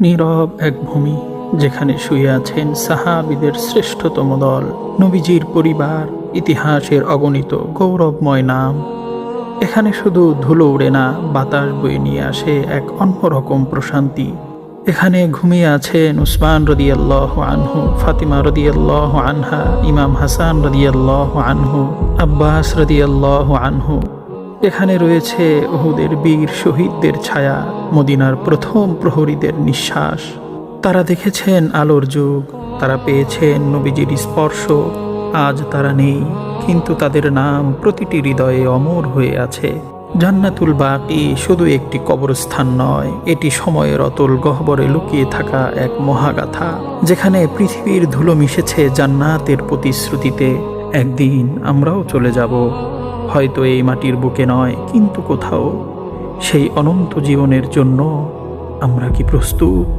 নীরব এক ভূমি যেখানে শুয়ে আছেন সাহাবিদের শ্রেষ্ঠতম দল, নবীজির পরিবার, ইতিহাসের অগণিত গৌরবময় নাম। এখানে শুধু ধুলো উড়ে না, বাতাস বয়ে নিয়ে আসে এক অন্যরকম প্রশান্তি। এখানে ঘুমিয়ে আছেন উসমান রদিয়াল্লাহ আনহু, ফাতিমা রদিয়াল্লাহ আনহা, ইমাম হাসান রদিয়াল্লাহ আনহু, আব্বাস রদিয়াল্লাহ আনহু। এখানে রয়েছে ওহুদের বীর শহীদদের ছায়া, মদিনার প্রথম প্রহরীদের নিঃশ্বাস। তারা দেখেছেন আলোর যুগ, তারা পেয়েছেন নবীজির স্পর্শ, আজ তারা নেই, কিন্তু তাদের নাম প্রতিটি হৃদয়ে অমর হয়ে আছে। জান্নাতুল বাকি শুধু একটি কবরস্থান নয়, এটি সময়ের অতল গহ্বরে লুকিয়ে থাকা এক মহাগাথা, যেখানে পৃথিবীর ধুলো মিশেছে জান্নাতের প্রতিশ্রুতিতে। একদিন আমরাও চলে যাব। হয়তো এই মাটির বুকে নয় কিন্তু কোথাও সেই অনন্ত জীবনের জন্য আমরা কি প্রস্তুত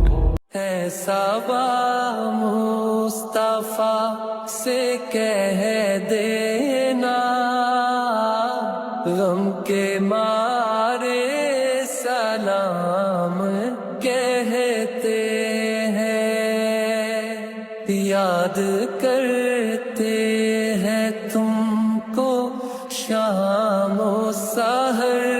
है सबा मुस्तफा से कह देना गम के मारे सलाम कहते हैं याद करते हैं तुमको शाम सहर दिल हमारा